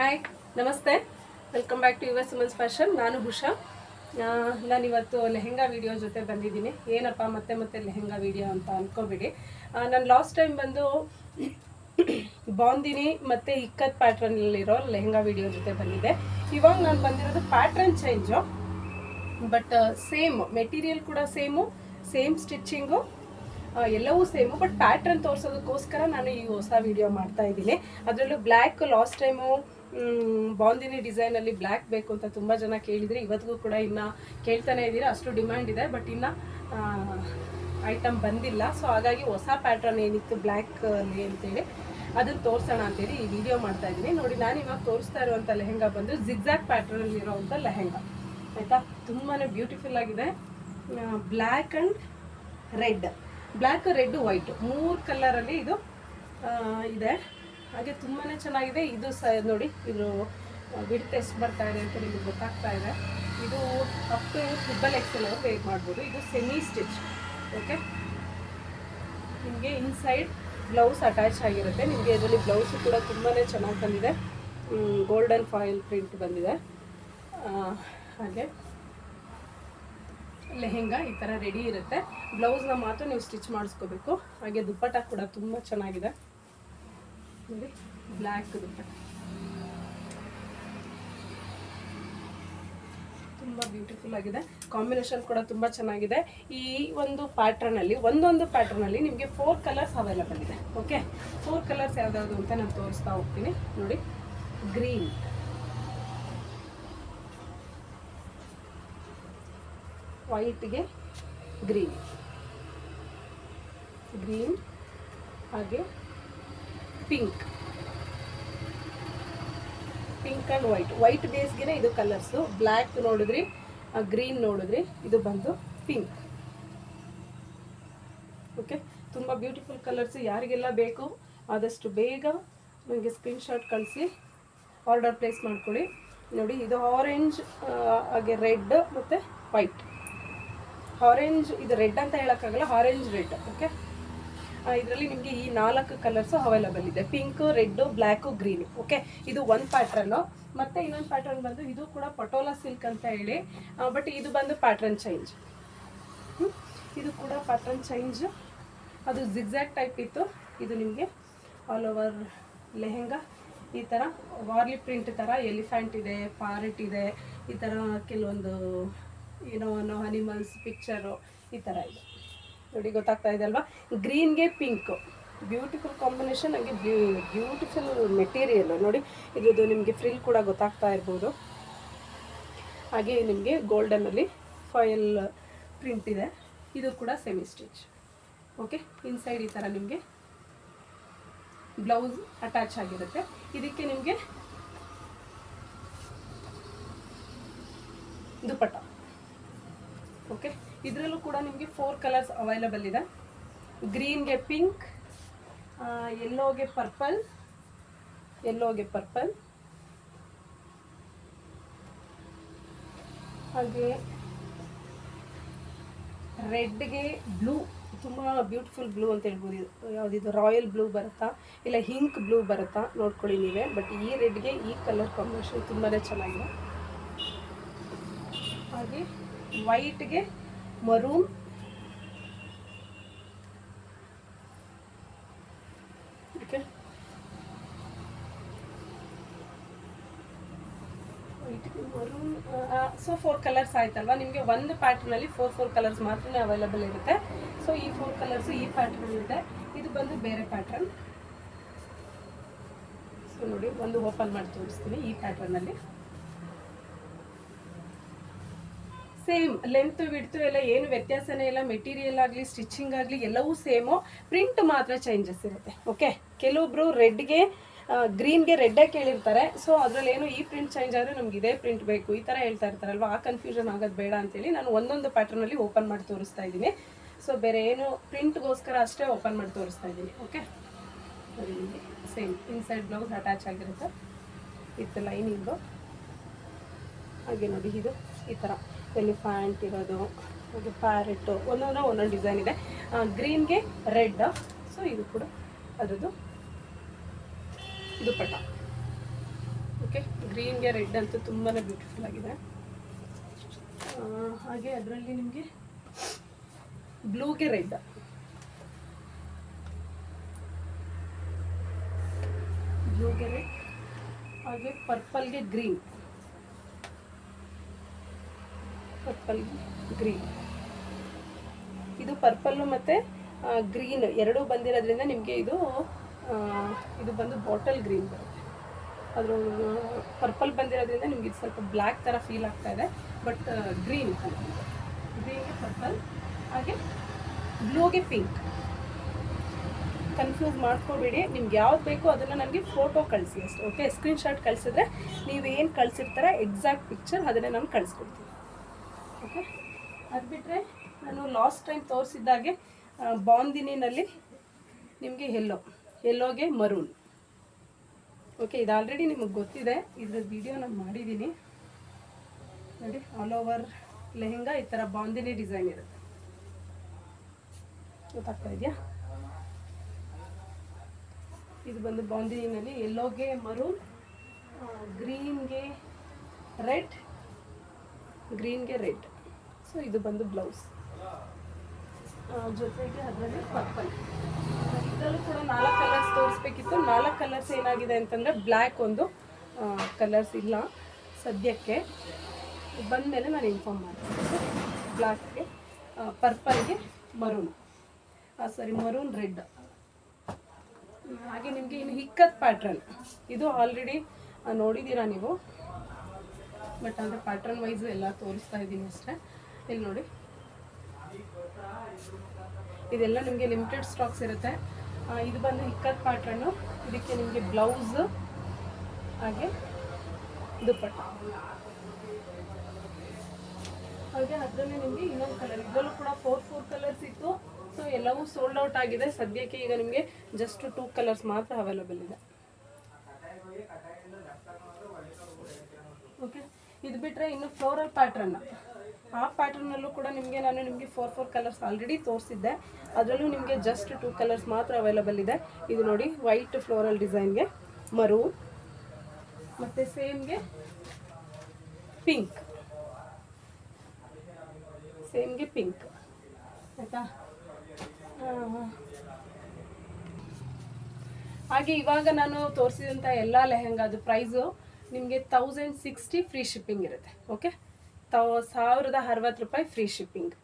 Hi ನಮಸ್ತೆ. Welcome back to your Suman's fashion ನಾನು ಹುಷಾ. ನಾನು ಇವತ್ತು ಲೆಹೆಂಗಾ ವಿಡಿಯೋ ಜೊತೆ ಬಂದಿದ್ದೀನಿ. ಏನಪ್ಪ ಮತ್ತೆ ಮತ್ತೆ ಲೆಹೆಂಗಾ ವಿಡಿಯೋ ಅಂತ ಅಂದ್ಕೋಬೇಡಿ ನಾನು ಲಾಸ್ಟ್ ಟೈಮ್ ಬಂದು ಬಾಂದಿನಿ ಮತ್ತು ಇಕ್ಕತ್ ಪ್ಯಾಟ್ರನ್ನಲ್ಲಿರೋ ಲೆಹೆಂಗಾ ವಿಡಿಯೋ ಜೊತೆ ಬಂದಿದ್ದೆ. ಇವಾಗ ನಾನು ಬಂದಿರೋದು pattern change but same material ಕೂಡ ಸೇಮು ಸೇಮ್ ಸ್ಟಿಚ್ಚಿಂಗು ಎಲ್ಲವೂ ಸೇಮು ಬಟ್ ಪ್ಯಾಟ್ರನ್ ತೋರಿಸೋದಕ್ಕೋಸ್ಕರ ನಾನು ಈ ಹೊಸ ವಿಡಿಯೋ ಮಾಡ್ತಾ ಇದ್ದೀನಿ. ಅದರಲ್ಲೂ ಬ್ಲ್ಯಾಕ್ ಲಾಸ್ಟ್ ಟೈಮು ಬಾಂದಿನಿ ಡಿಸೈನಲ್ಲಿ ಬ್ಲ್ಯಾಕ್ ಬೇಕು ಅಂತ ತುಂಬ ಜನ ಕೇಳಿದರೆ ಇವತ್ತಿಗೂ ಕೂಡ ಇನ್ನು ಕೇಳ್ತಾನೆ ಇದ್ದೀರಾ, ಅಷ್ಟು ಡಿಮ್ಯಾಂಡ್ ಇದೆ ಬಟ್ ಇನ್ನು ಐಟಮ್ ಬಂದಿಲ್ಲ. ಸೊ ಹಾಗಾಗಿ ಹೊಸ ಪ್ಯಾಟ್ರನ್ ಏನಿತ್ತು ಬ್ಲ್ಯಾಕ್ ಅಲ್ಲಿ ಅಂತೇಳಿ ಅದನ್ನು ತೋರಿಸೋಣ ಅಂತೇಳಿ ಈ ವಿಡಿಯೋ ಮಾಡ್ತಾ ಇದ್ದೀನಿ. ನೋಡಿ, ನಾನು ಇವಾಗ ತೋರಿಸ್ತಾ ಇರುವಂಥ ಲೆಹೆಂಗಾ ಬಂದು ಜಿಗ್ಜಾಕ್ ಪ್ಯಾಟ್ರನಲ್ಲಿರೋವಂಥ ಲೆಹೆಂಗಾ. ಆಯಿತಾ? ತುಂಬಾ ಬ್ಯೂಟಿಫುಲ್ ಆಗಿದೆ. Black and red black red white ಮೂರು ಕಲರಲ್ಲಿ ಇದು ಇದೆ. ಹಾಗೆ ತುಂಬಾ ಚೆನ್ನಾಗಿದೆ. ಇದು ಸ, ನೋಡಿ, ಇದು ಬಿಡ್ ಎಷ್ಟು ಬರ್ತಾ ಇದೆ ಅಂತ ನಿಮಗೆ ಗೊತ್ತಾಗ್ತಾ ಇದೆ. ಇದು ಅಪ್ ಟು ಟ್ರಿಬಲ್ ಎಕ್ಸೆಲ್ ಅವ್ರು ವೇಟ್ ಮಾಡ್ಬೋದು. ಇದು ಸೆಮಿ ಸ್ಟಿಚ್ ಓಕೆ ನಿಮಗೆ ಇನ್ಸೈಡ್ ಬ್ಲೌಸ್ ಅಟ್ಯಾಚ್ ಆಗಿರುತ್ತೆ. ನಿಮಗೆ ಇದರಲ್ಲಿ ಬ್ಲೌಸು ಕೂಡ ತುಂಬಾ ಚೆನ್ನಾಗಿ ಬಂದಿದೆ. ಗೋಲ್ಡನ್ ಫಾಯಿಲ್ ಪ್ರಿಂಟ್ ಬಂದಿದೆ. ಹಾಗೆ ಲೆಹೆಂಗಾ ಈ ಥರ ರೆಡಿ ಇರುತ್ತೆ. ಬ್ಲೌಸ್ನ ಮಾತ್ರ ನೀವು ಸ್ಟಿಚ್ ಮಾಡಿಸ್ಕೋಬೇಕು. ಹಾಗೆ ದುಪ್ಪಟ್ಟ ಕೂಡ ತುಂಬ ಚೆನ್ನಾಗಿದೆ. ನೋಡಿ ಬ್ಲ್ಯಾಕ್ ದುಪ್ಪಟ್ಟ. ತುಂಬ ಬ್ಯೂಟಿಫುಲ್ ಆಗಿದೆ. ಕಾಂಬಿನೇಷನ್ ಕೂಡ ತುಂಬ ಚೆನ್ನಾಗಿದೆ. ಈ ಒಂದು ಪ್ಯಾಟ್ರನಲ್ಲಿ ಒಂದೊಂದು ಪ್ಯಾಟ್ರನಲ್ಲಿ ನಿಮಗೆ ಫೋರ್ ಕಲರ್ಸ್ ಅವೈಲಬಲ್ ಇದೆ. ಓಕೆ ಫೋರ್ ಕಲರ್ಸ್ ಯಾವ್ದಾವುದು ಅಂತ ನಾನು ತೋರಿಸ್ತಾ ಹೋಗ್ತೀನಿ. ನೋಡಿ. ಗ್ರೀನ್ ವೈಟ್ಗೆ ಗ್ರೀನ್ ಗ್ರೀನ್ ಹಾಗೆ pink pink and white white ಬೇಸ್ಗೆ ಇದು ಕಲರ್ಸು ಬ್ಲ್ಯಾಕ್ ನೋಡಿದ್ರಿ ಗ್ರೀನ್ ನೋಡಿದ್ರಿ, ಇದು ಬಂದು ಪಿಂಕ್ ಓಕೆ ತುಂಬ ಬ್ಯೂಟಿಫುಲ್ ಕಲರ್ಸ್ ಯಾರಿಗೆಲ್ಲ ಬೇಕು, ಆದಷ್ಟು ಬೇಗ ನನಗೆ ಸ್ಕ್ರೀನ್ಶಾಟ್ ಕಳಿಸಿ ಆರ್ಡರ್ ಪ್ಲೇಸ್ ಮಾಡ್ಕೊಳ್ಳಿ. ನೋಡಿ, ಇದು ಆರೆಂಜ್ ಹಾಗೆ ರೆಡ್ ಮತ್ತು ವೈಟ್ ಆರೆಂಜ್ ಇದು ರೆಡ್ ಅಂತ ಹೇಳೋಕ್ಕಾಗಲ್ಲ ಆರೆಂಜ್ ರೆಡ್ ಓಕೆ ಇದರಲ್ಲಿ ನಿಮಗೆ ಈ ನಾಲ್ಕು ಕಲರ್ಸು ಅವೈಲಬಲ್ ಇದೆ. Pink red black green okay ಇದು ಒಂದು ಪ್ಯಾಟ್ರನ್ನು ಮತ್ತು ಇನ್ನೊಂದು ಪ್ಯಾಟ್ರನ್ ಬಂದು ಇದು ಕೂಡ ಪಟೋಲಾ ಸಿಲ್ಕ್ ಅಂತ ಹೇಳಿ. ಬಟ್ ಇದು ಬಂದು ಪ್ಯಾಟ್ರನ್ ಚೇಂಜ್ ಇದು ಕೂಡ ಪ್ಯಾಟ್ರನ್ ಚೇಂಜ್ ಅದು ಜಿಗ್ಸಾಕ್ಟ್ ಟೈಪ್ ಇತ್ತು. ಇದು ನಿಮಗೆ ಆಲ್ ಓವರ್ ಲೆಹೆಂಗಾ. ಈ ಥರ ವಾರ್ಲಿ ಪ್ರಿಂಟ್ ಥರ ಎಲಿಫ್ಯಾಂಟ್ ಇದೆ ಪಾರೆಟ್ ಇದೆ. ಈ ಥರ ಕೆಲವೊಂದು ಏನೋ ಅನಿಮಲ್ಸ್ ಪಿಕ್ಚರು ಈ ಥರ ಇದೆ. ನೋಡಿ, ಗೊತ್ತಾಗ್ತಾ ಇದೆ ಅಲ್ವಾ? ಗ್ರೀನ್ಗೆ ಪಿಂಕು ಬ್ಯೂಟಿಫುಲ್ ಕಾಂಬಿನೇಷನ್ ಹಾಗೆ ಬ್ಯೂ ಬ್ಯೂಟಿಫುಲ್ ಮೆಟೀರಿಯಲ್ ನೋಡಿ, ಇದ್ರದ್ದು ನಿಮಗೆ ಫ್ರಿಲ್ ಕೂಡ ಗೊತ್ತಾಗ್ತಾ ಇರ್ಬೋದು. ಹಾಗೆ ನಿಮಗೆ ಗೋಲ್ಡನಲ್ಲಿ ಫಾಯಲ್ ಪ್ರಿಂಟ್ ಇದೆ. ಇದು ಕೂಡ ಸೆಮಿ ಸ್ಟಿಚ್ ಓಕೆ ಇನ್ಸೈಡ್ ಈ ಥರ ನಿಮಗೆ ಬ್ಲೌಸ್ ಅಟ್ಯಾಚ್ ಆಗಿರುತ್ತೆ. ಇದಕ್ಕೆ ನಿಮಗೆ ದುಪಟ್ಟ. ಓಕೆ ಇದರಲ್ಲೂ ಕೂಡ ನಿಮಗೆ ಫೋರ್ ಕಲರ್ಸ್ ಅವೈಲಬಲ್ ಇದೆ. ಗ್ರೀನ್ಗೆ ಪಿಂಕ್ ಎಲ್ಲೋಗೆ ಪರ್ಪಲ್ ಎಲ್ಲೋಗೆ ಪರ್ಪಲ್ ಹಾಗೆ ರೆಡ್ಗೆ ಬ್ಲೂ ತುಂಬ ಬ್ಯೂಟಿಫುಲ್ ಬ್ಲೂ ಅಂತ ಹೇಳ್ಬೋದು. ಇದು ಯಾವುದಿದು ರಾಯಲ್ ಬ್ಲೂ ಬರುತ್ತಾ? ಇಲ್ಲ ಹಿಂಕ್ ಬ್ಲೂ ಬರುತ್ತಾ? ನೋಡ್ಕೊಳ್ಳಿ ನೀವೇ. ಬಟ್ ಈ ರೆಡ್ಗೆ ಈ ಕಲರ್ ಕಾಂಬಿನೇಷನ್ ತುಂಬಾ ಚೆನ್ನಾಗಿದೆ. ಹಾಗೆ ವೈಟ್ಗೆ maroon okay. Maroon so four colours ಆಯ್ತಲ್ವಾ? ನಿಮಗೆ ಒಂದು ಪ್ಯಾಟ್ರನಲ್ಲಿ ಫೋರ್ ಫೋರ್ ಕಲರ್ಸ್ ಮಾತ್ರ ಅವೈಲಬಲ್ ಇರುತ್ತೆ. ಸೊ ಈ ಫೋರ್ ಕಲರ್ಸ್ ಈ ಪ್ಯಾಟರ್ನ್ ಇದೆ. ಇದು ಬಂದು ಬೇರೆ ಪ್ಯಾಟರ್ನ್ ಸೊ ನೋಡಿ, ಒಂದು ಓಪನ್ ಮಾಡಿ ತೋರಿಸ್ತೀನಿ ಈ ಪ್ಯಾಟ್ರನಲ್ಲಿ ಸೇಮ್ ಲೆಂತ್ ವಿಡ್ತು ಎಲ್ಲ ಏನು ವ್ಯತ್ಯಾಸನೇ ಇಲ್ಲ. ಮೆಟೀರಿಯಲ್ ಆಗಲಿ ಸ್ಟಿಚಿಂಗ್ ಆಗಲಿ ಎಲ್ಲವೂ ಸೇಮು ಪ್ರಿಂಟ್ ಮಾತ್ರ ಚೇಂಜಸ್ ಇರುತ್ತೆ. ಓಕೆ ಕೆಲವೊಬ್ರು ರೆಡ್ಗೆ ಗ್ರೀನ್ಗೆ ರೆಡ್ಡೇ ಕೇಳಿರ್ತಾರೆ. ಸೊ ಅದರಲ್ಲಿ ಏನು ಈ ಪ್ರಿಂಟ್ ಚೇಂಜ್ ಆದರೆ ನಮ್ಗೆ ಇದೇ ಪ್ರಿಂಟ್ ಬೇಕು. ಈ ಥರ ಹೇಳ್ತಾ ಇರ್ತಾರಲ್ವ? ಆ ಕನ್ಫ್ಯೂಷನ್ ಆಗೋದು ಬೇಡ ಅಂತೇಳಿ ನಾನು ಒಂದೊಂದು ಪ್ಯಾಟ್ರನಲ್ಲಿ ಓಪನ್ ಮಾಡಿ ತೋರಿಸ್ತಾ ಇದ್ದೀನಿ. ಸೊ ಬೇರೆ ಏನು ಪ್ರಿಂಟ್ಗೋಸ್ಕರ ಅಷ್ಟೇ ಓಪನ್ ಮಾಡಿ ತೋರಿಸ್ತಾ ಇದ್ದೀನಿ. Okay same inside blouse attach ಆಗಿರುತ್ತೆ. ವಿತ್ ಲೈನಿಂಗು ಹಾಗೆ ನೋಡಿ, ಇದು ಈ ಥರ ಎಲಿಫ್ಯಾಂಟ್ ಇರೋದು ಹಾಗೆ ಪ್ಯಾರೆಟ್ಟು ಒಂದೊಂದು ಒಂದೊಂದು ಡಿಸೈನ್ ಇದೆ. ಗ್ರೀನ್ಗೆ ರೆಡ್ ಸೊ ಇದು ಕೂಡ ಅದರದ್ದು ದುಪ್ಪಟ್ಟ ಓಕೆ ಗ್ರೀನ್ಗೆ ರೆಡ್ ಅಂತೂ ತುಂಬಾ ಬ್ಯೂಟಿಫುಲ್ ಆಗಿದೆ. ಹಾಗೆ ಅದರಲ್ಲಿ ನಿಮಗೆ ಬ್ಲೂಗೆ ರೆಡ್ ಬ್ಲೂಗೆ ರೆಡ್ ಹಾಗೆ ಪರ್ಪಲ್ಗೆ ಗ್ರೀನ್ ಪರ್ಪಲ್ ಗ್ರೀನ್ ಇದು ಪರ್ಪಲ್ಲು ಮತ್ತು ಗ್ರೀನ್ ಎರಡೂ ಬಂದಿರೋದ್ರಿಂದ ನಿಮಗೆ ಇದು ಇದು ಬಂದು ಬಾಟಲ್ ಗ್ರೀನ್ ಬರುತ್ತೆ. ಅದ್ರ ಪರ್ಪಲ್ ಬಂದಿರೋದ್ರಿಂದ ನಿಮ್ಗೆ ಇದು ಸ್ವಲ್ಪ ಬ್ಲ್ಯಾಕ್ ಥರ ಫೀಲ್ ಆಗ್ತಾ ಇದೆ. ಬಟ್ ಗ್ರೀನ್ ಗ್ರೀನ್ಗೆ ಪರ್ಪಲ್ ಹಾಗೆ ಬ್ಲೂಗೆ ಪಿಂಕ್ ಕನ್ಫ್ಯೂಸ್ ಮಾಡ್ಕೋಬೇಡಿ. ನಿಮ್ಗೆ ಯಾವ್ದು ಬೇಕೋ ಅದನ್ನು ನನಗೆ ಫೋಟೋ ಕಳಿಸಿ ಅಷ್ಟೇ. ಓಕೆ ಸ್ಕ್ರೀನ್ಶಾಟ್ ಕಳಿಸಿದ್ರೆ ನೀವು ಏನು ಕಳಿಸಿರ್ತಾರೆ ಎಕ್ಸಾಕ್ಟ್ ಪಿಕ್ಚರ್ ಅದನ್ನೇ ನಾನು ಕಳಿಸ್ಕೊಡ್ತೀನಿ. ಅದು ಬಿಟ್ಟರೆ ನಾನು ಲಾಸ್ಟ್ ಟೈಮ್ ತೋರಿಸಿದ್ದಾಗೆ ಬಾಂದಿನಿನಲ್ಲಿ ನಿಮಗೆ ಎಲ್ಲೋ ಎಲ್ಲೋಗೆ ಮರೂನ್ ಓಕೆ ಇದು ಆಲ್ರೆಡಿ ನಿಮಗೆ ಗೊತ್ತಿದೆ. ಇದ್ರ ವಿಡಿಯೋ ನಾನು ಮಾಡಿದ್ದೀನಿ ನೋಡಿ ಆಲ್ ಓವರ್ ಲೆಹೆಂಗಾ ಈ ಥರ ಬಾಂದಿನಿ ಡಿಸೈನ್ ಇರುತ್ತೆ. ಗೊತ್ತಾಗ್ತಾ ಇದೆಯಾ? ಇದು ಬಂದು ಬಾಂದಿನಿನಲ್ಲಿ ಎಲ್ಲೋಗೆ ಮರೂನ್ ಗ್ರೀನ್ಗೆ ರೆಡ್ ಗ್ರೀನ್ಗೆ ರೆಡ್ ಸೊ ಇದು ಬಂದು ಬ್ಲೌಸ್ ಜೊತೆಗೆ ಅದರಲ್ಲಿ ಪರ್ಪಲ್ ಇದರಲ್ಲೂ ಕೂಡ ನಾಲ್ಕು ಕಲರ್ಸ್ ತೋರಿಸ್ಬೇಕಿತ್ತು. ನಾಲ್ಕು ಕಲರ್ಸ್ ಏನಾಗಿದೆ ಅಂತಂದರೆ ಬ್ಲ್ಯಾಕ್ ಒಂದು ಕಲರ್ಸ್ ಇಲ್ಲ ಸದ್ಯಕ್ಕೆ. ಬಂದಮೇಲೆ ನಾನು ಇನ್ಫಾರ್ಮ್ ಮಾಡ್ತೀನಿ. ಬ್ಲ್ಯಾಕ್ಗೆ ಪರ್ಪಲ್ಗೆ ಮರೂನ್ ಸಾರಿ ಮರೂನ್ ರೆಡ್ ಹಾಗೆ ನಿಮಗೆ ಇನ್ನು ಹಿಕ್ಕತ್ ಪ್ಯಾಟ್ರನ್ ಇದು ಆಲ್ರೆಡಿ ನೋಡಿದ್ದೀರಾ ನೀವು? ಬಟ್ ಅಂದರೆ ಪ್ಯಾಟ್ರನ್ ವೈಸು ಎಲ್ಲ ತೋರಿಸ್ತಾ ಇದ್ದೀನಿ ಅಷ್ಟೇ. ಇಲ್ಲಿ ನೋಡಿ. ಇದೆಲ್ಲ ನಿಮಗೆ ಲಿಮಿಟೆಡ್ ಸ್ಟಾಕ್ಸ್ ಇರುತ್ತೆ. ಇದು ಬಂದು ಹಿಕ್ಕತ್ ಪ್ಯಾಟ್ರನ್ನು ಇದಕ್ಕೆ ನಿಮಗೆ ಬ್ಲೌಸ್ ಹಾಗೆ ದುಪ್ಪಟ್ಟ. ಹಾಗೆ ಅದರಲ್ಲಿ ನಿಮಗೆ ಇನ್ನೊಂದು ಕಲರ್ ಇದರಲ್ಲೂ ಕೂಡ ಫೋರ್ ಫೋರ್ ಕಲರ್ಸ್ ಇತ್ತು. ಸೊ ಎಲ್ಲವೂ ಸೋಲ್ಡ್ ಔಟ್ ಆಗಿದೆ. ಸದ್ಯಕ್ಕೆ ಈಗ ನಿಮಗೆ ಜಸ್ಟ್ ಟೂ ಕಲರ್ಸ್ ಮಾತ್ರ ಅವೈಲಬಲ್ ಇದೆ. ಓಕೆ ಇದು ಬಿಟ್ಟರೆ ಇನ್ನು ಫ್ಲೋರಲ್ ಪ್ಯಾಟ್ರನ್ ಆ ಪ್ಯಾಟ್ರನ್ನಲ್ಲೂ ಕೂಡ ನಿಮಗೆ ನಾನು ನಿಮಗೆ ಫೋರ್ ಫೋರ್ ಕಲರ್ಸ್ ಆಲ್ರೆಡಿ ತೋರಿಸಿದ್ದೆ. ಅದರಲ್ಲೂ ನಿಮಗೆ ಜಸ್ಟ್ ಟೂ ಕಲರ್ಸ್ ಮಾತ್ರ ಅವೈಲಬಲ್ ಇದೆ. ಇದು ನೋಡಿ ವೈಟ್ ಫ್ಲೋರಲ್ ಡಿಸೈನ್ಗೆ ಮರು, ಮತ್ತು ಸೇಮ್ಗೆ ಪಿಂಕ್ ಸೇಮ್ಗೆ ಪಿಂಕ್ ಆಯಿತಾ? ಹಾಗೆ ಇವಾಗ ನಾನು ತೋರಿಸಿದಂಥ ಎಲ್ಲ ಲೆಹೆಂಗಾದ ಪ್ರೈಸು ನಿಮಗೆ ತೌಸಂಡ್ ಸಿಕ್ಸ್ಟಿ ಫ್ರೀ ಶಿಪ್ಪಿಂಗ್ ಇರುತ್ತೆ. ಓಕೆ ತೌ ಸಾವಿರದ ಅರವತ್ತು ರೂಪಾಯಿ ಫ್ರೀ ಶಿಪ್ಪಿಂಗ್